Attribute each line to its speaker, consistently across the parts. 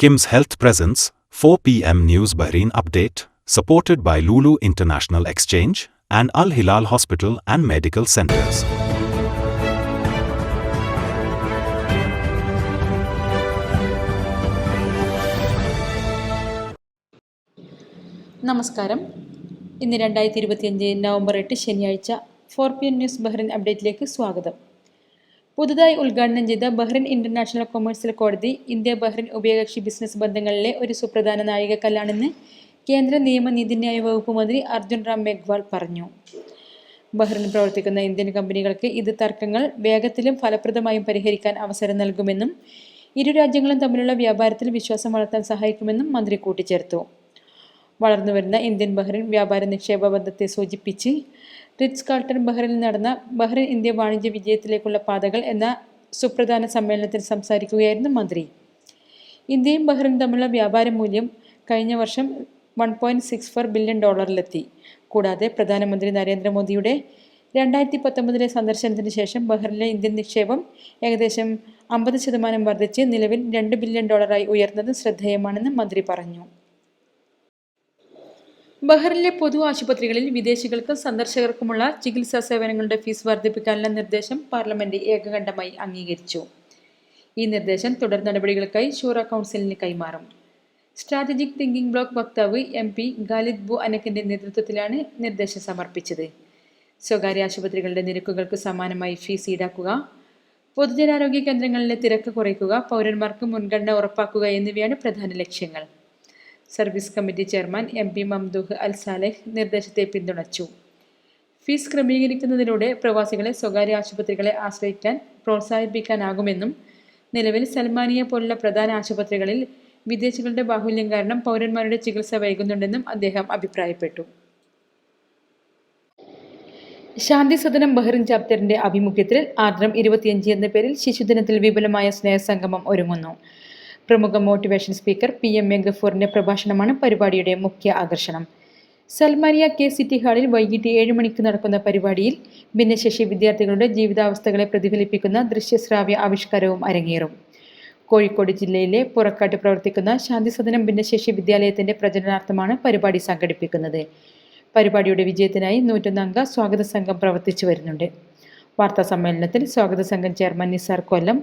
Speaker 1: Kim's Health Presence, 4 p.m. News Bahrain Update, supported by Lulu International Exchange and Al Hilal Hospital and Medical Centers.
Speaker 2: നമസ്കാരം ഇന്ന് രണ്ടായിരത്തി ഇരുപത്തിയഞ്ച് November എട്ട് ശനിയാഴ്ച four P N news Bahrain അപ്ഡേറ്റിലേക്ക് സ്വാഗതം പുതുതായി ഉദ്ഘാടനം ചെയ്ത ബഹ്റിൻ ഇന്റർനാഷണൽ കൊമേഴ്സ്യൽ കോടതി ഇന്ത്യ ബഹ്റിൻ ഉഭയകക്ഷി ബിസിനസ് ബന്ധങ്ങളിലെ ഒരു സുപ്രധാന നാഴികക്കല്ലാണെന്ന് കേന്ദ്ര നിയമ നീതിന്യായ വകുപ്പ് മന്ത്രി അർജുൻ റാം മെഗ്വാൾ പറഞ്ഞു. ബഹ്റിൻ പ്രവർത്തിക്കുന്ന ഇന്ത്യൻ കമ്പനികൾക്ക് ഇത് തർക്കങ്ങൾ വേഗത്തിലും ഫലപ്രദമായും പരിഹരിക്കാൻ അവസരം നൽകുമെന്നും ഇരു രാജ്യങ്ങളും തമ്മിലുള്ള വ്യാപാരത്തിൽ വിശ്വാസം വളർത്താൻ സഹായിക്കുമെന്നും മന്ത്രി കൂട്ടിച്ചേർത്തു. വളർന്നുവരുന്ന ഇന്ത്യൻ ബഹ്റിൻ വ്യാപാര നിക്ഷേപ ബന്ധത്തെ സൂചിപ്പിച്ച് റിറ്റ്സ് കാൾട്ടൺ ബഹ്റിനിൽ നടന്ന ബഹ്റിൻ ഇന്ത്യ വാണിജ്യ വിജയത്തിലേക്കുള്ള പാതകൾ എന്ന സുപ്രധാന സമ്മേളനത്തിൽ സംസാരിക്കുകയായിരുന്നു മന്ത്രി. ഇന്ത്യയും ബഹ്റിനും തമ്മിലുള്ള വ്യാപാര മൂല്യം കഴിഞ്ഞ വർഷം one point six four billion ഡോളറിലെത്തി. കൂടാതെ പ്രധാനമന്ത്രി നരേന്ദ്രമോദിയുടെ രണ്ടായിരത്തി പത്തൊമ്പതിലെ സന്ദർശനത്തിന് ശേഷം ബഹ്റിനിലെ ഇന്ത്യൻ നിക്ഷേപം ഏകദേശം അമ്പത് ശതമാനം വർദ്ധിച്ച് നിലവിൽ രണ്ട് ബില്യൺ ഡോളറായി ഉയർന്നത് ശ്രദ്ധേയമാണെന്ന് മന്ത്രി പറഞ്ഞു. ബഹ്റിനിലെ പൊതു ആശുപത്രികളിൽ വിദേശികൾക്കും സന്ദർശകർക്കുമുള്ള ചികിത്സാ സേവനങ്ങളുടെ ഫീസ് വർദ്ധിപ്പിക്കാനുള്ള നിർദ്ദേശം പാർലമെന്റ് ഏകകണ്ഠമായി അംഗീകരിച്ചു. ഈ നിർദ്ദേശം തുടർ നടപടികൾക്കായി ഷൂറ കൗൺസിലിന് കൈമാറും. സ്ട്രാറ്റജിക് തിങ്കിംഗ് ബ്ലോക്ക് വക്താവ് എം പി ഖാലിദ് ബു അനക്കിന്റെ നേതൃത്വത്തിലാണ് നിർദ്ദേശം സമർപ്പിച്ചത്. സ്വകാര്യ ആശുപത്രികളുടെ നിരക്കുകൾക്ക് സമാനമായി ഫീസ് ഈടാക്കുക പൊതുജനാരോഗ്യ കേന്ദ്രങ്ങളിലെ തിരക്ക് കുറയ്ക്കുക പൗരന്മാർക്ക് മുൻഗണന ഉറപ്പാക്കുക എന്നിവയാണ് പ്രധാന ലക്ഷ്യങ്ങൾ. Service committee chairman M P Mamdouh Al Saleh നിർദ്ദേശത്തെ പിന്തുണച്ചു. ഫീസ് ക്രമീകരിക്കുന്നതിലൂടെ പ്രവാസികളെ സ്വകാര്യ ആശുപത്രികളെ ആശ്രയിക്കാൻ പ്രോത്സാഹിപ്പിക്കാനാകുമെന്നും നിലവിൽ സൽമാനിയ പോലുള്ള പ്രധാന ആശുപത്രികളിൽ വിദേശികളുടെ ബാഹുല്യം കാരണം പൗരന്മാരുടെ ചികിത്സ വൈകുന്നുണ്ടെന്നും അദ്ദേഹം അഭിപ്രായപ്പെട്ടു. ശാന്തി സദനം ബഹ്റിൻ ചാപ്റ്ററിന്റെ ആഭിമുഖ്യത്തിൽ ആർദ്രം ഇരുപത്തിയഞ്ച് എന്ന പേരിൽ ശിശുദിനത്തിൽ വിപുലമായ സ്നേഹസംഗമം ഒരുങ്ങുന്നു. പ്രമുഖ motivation speaker P M A ഗഫൂറിന്റെ പ്രഭാഷണമാണ് പരിപാടിയുടെ മുഖ്യ ആകർഷണം. സൽമാനിയ കെ സിറ്റി ഹാളിൽ വൈകിട്ട് ഏഴ് മണിക്ക് നടക്കുന്ന പരിപാടിയിൽ ഭിന്നശേഷി വിദ്യാർത്ഥികളുടെ ജീവിതാവസ്ഥകളെ പ്രതിഫലിപ്പിക്കുന്ന ദൃശ്യശ്രാവ്യ ആവിഷ്കാരവും അരങ്ങേറും. കോഴിക്കോട് ജില്ലയിലെ പുറക്കാട്ട് പ്രവർത്തിക്കുന്ന ശാന്തിസദനം ഭിന്നശേഷി വിദ്യാലയത്തിന്റെ പ്രചരണാർത്ഥമാണ് പരിപാടി സംഘടിപ്പിക്കുന്നത്. പരിപാടിയുടെ വിജയത്തിനായി നൂറ്റൊന്നംഗ സ്വാഗത സംഘം പ്രവർത്തിച്ചു വരുന്നുണ്ട്. വാർത്താ സമ്മേളനത്തിൽ സ്വാഗത സംഘം chairman Nisar Kollam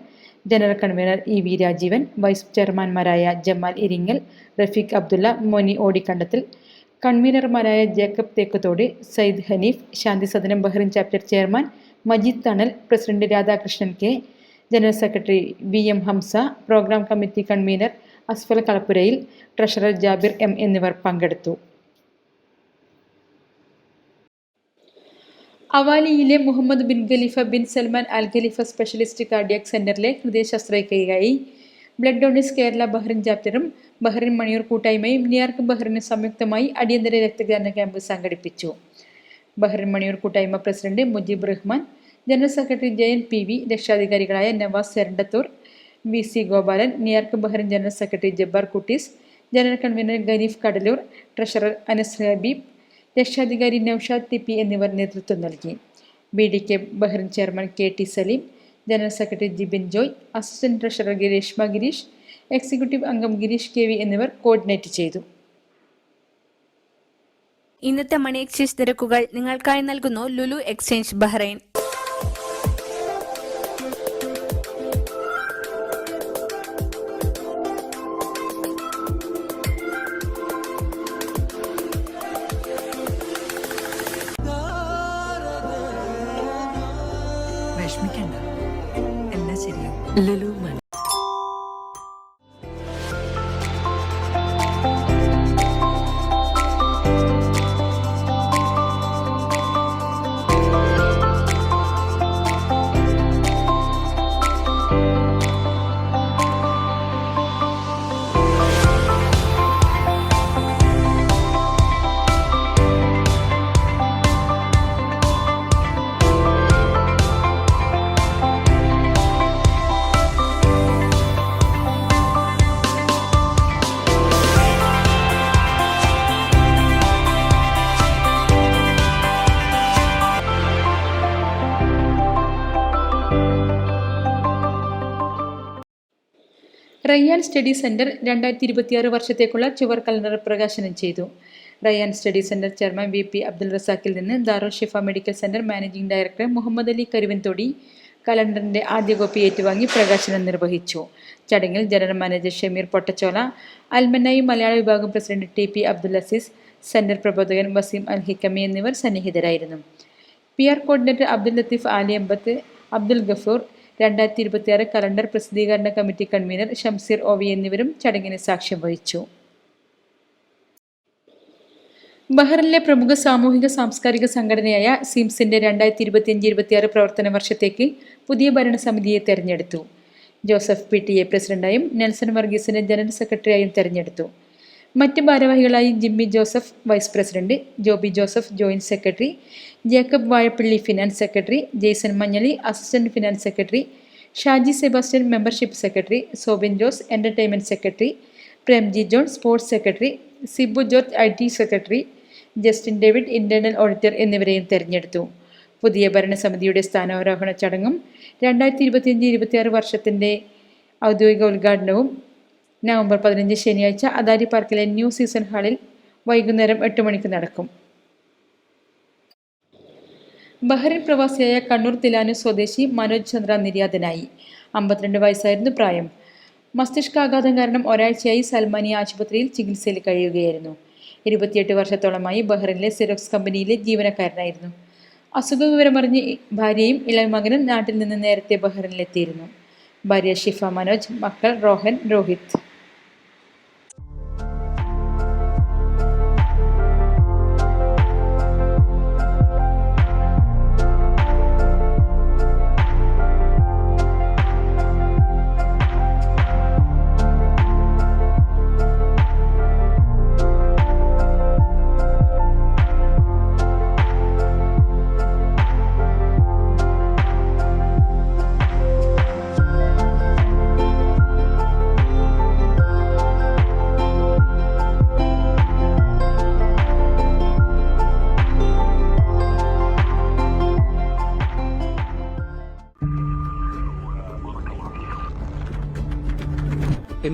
Speaker 2: general convener E V Rajeevan vice ചെയർമാൻമാരായ Jamal Iringal Rafeeq Abdulla Moni Odikkandathil കൺവീനർമാരായ Jacob Thekkathodu Sayyid Haneef Shanthi Sadanam Bahrain chapter chairman Majeed Thanal president Radhakrishnan K general secretary V M Hamza program committee convener Asfal Kalappurayil treasurer Jabir M എന്നിവർ പങ്കെടുത്തു. അവാലിയിലെ Mohammed bin Khalifa bin Salman Al Khalifa specialist cardiac സെന്ററിലെ ഹൃദയ ശസ്ത്രക്രിയയായി blood donors Kerala Bahrain ചാപ്റ്ററും Bahrain Maniyur കൂട്ടായ്മയും New York ബഹ്റിനും സംയുക്തമായി അടിയന്തര രക്തദാന ക്യാമ്പ് സംഘടിപ്പിച്ചു. ബഹ്റിൻ മണിയൂർ കൂട്ടായ്മ president Mujeeb Rahman general secretary Jayan P V രക്ഷാധികാരികളായ Navas Serandathur V C Gopalan New York Bahrain general secretary Jabbar Kuttees general convener Ganeef Kadalur treasurer Anas Habeeb രക്ഷാധികാരി നൌഷാദ് തിപ്പി എന്നിവർ നേതൃത്വം നൽകി. B D K Bahrain chairman K T Saleem general secretary Jibin Joy assistant treasurer Reshma Girish executive അംഗം Girish K V എന്നിവർ coordinate ചെയ്തു.
Speaker 3: ഇന്നത്തെ money exchange നിരക്കുകൾ നിങ്ങൾക്കായി നൽകുന്നു Lulu exchange Bahrain.
Speaker 4: Lulu
Speaker 2: Rayyan study centre രണ്ടായിരത്തി ഇരുപത്തിയാറ് വർഷത്തേക്കുള്ള ചുവർ കലണ്ടർ പ്രകാശനം ചെയ്തു. Rayyan study centre chairman V P Abdul റസാഖിൽ നിന്ന് Darul Shifa medical centre managing director Muhammad Ali Karuvanthodi കലണ്ടറിന്റെ ആദ്യ കോപ്പി ഏറ്റുവാങ്ങി പ്രകാശനം നിർവഹിച്ചു. ചടങ്ങിൽ ജനറൽ മാനേജർ ഷമീർ പൊട്ടച്ചോല അൽമനായി മലയാള വിഭാഗം president T P Abdul Azeez centre പ്രബോധകൻ Waseem Al Hikami എന്നിവർ സന്നിഹിതരായിരുന്നു. P R coordinator Abdul Latheef Aliyambath Abdul Gafoor രണ്ടായിരത്തി ഇരുപത്തിയാറ് calendar പ്രസിദ്ധീകരണ committee convener Shamseer O V എന്നിവരും ചടങ്ങിന് സാക്ഷ്യം വഹിച്ചു. ബഹ്റിനിലെ പ്രമുഖ സാമൂഹിക സാംസ്കാരിക സംഘടനയായ സിംസിന്റെ രണ്ടായിരത്തി ഇരുപത്തിയഞ്ച് ഇരുപത്തിയാറ് പ്രവർത്തന വർഷത്തേക്ക് പുതിയ ഭരണസമിതിയെ തെരഞ്ഞെടുത്തു. ജോസഫ് പി ടി എ പ്രസിഡന്റായും നെൽസൺ വർഗീസിനെ ജനറൽ സെക്രട്ടറിയായും തെരഞ്ഞെടുത്തു. മറ്റ് ഭാരവാഹികളായി Jimmy Joseph vice president Joby Joseph joint secretary Jacob Vazhappally finance secretary Jaison Manjali assistant finance secretary Shaji Sebastian membership secretary Sobin Jose entertainment secretary Premji John sports secretary Sibu George I T secretary Justin David internal auditor എന്നിവരെയും തെരഞ്ഞെടുത്തു. പുതിയ ഭരണസമിതിയുടെ സ്ഥാനാരോഹണ ചടങ്ങും രണ്ടായിരത്തി ഇരുപത്തിയഞ്ച് ഇരുപത്തിയാറ് വർഷത്തിന്റെ ഔദ്യോഗിക ഉദ്ഘാടനവും നവംബർ പതിനഞ്ച് ശനിയാഴ്ച അദാരി പാർക്കിലെ ന്യൂ സീസൺ ഹാളിൽ വൈകുന്നേരം എട്ട് മണിക്ക് നടക്കും. ബഹ്റിൻ പ്രവാസിയായ കണ്ണൂർ തിലാനു സ്വദേശി മനോജ് ചന്ദ്ര നിര്യാതനായി. അമ്പത്തിരണ്ട് വയസ്സായിരുന്നു പ്രായം. മസ്തിഷ്കാഘാതം കാരണം ഒരാഴ്ചയായി സൽമാനി ആശുപത്രിയിൽ ചികിത്സയിൽ കഴിയുകയായിരുന്നു. ഇരുപത്തിയെട്ട് വർഷത്തോളമായി ബഹ്റിനിലെ സിറോക്സ് കമ്പനിയിലെ ജീവനക്കാരനായിരുന്നു. അസുഖ വിവരമറിഞ്ഞ് ഭാര്യയും ഇളയമകനും നാട്ടിൽ നിന്ന് നേരത്തെ ബഹ്റിനിലെത്തിയിരുന്നു. ഭാര്യ ഷിഫ മനോജ് മക്കൾ റോഹൻ രോഹിത്.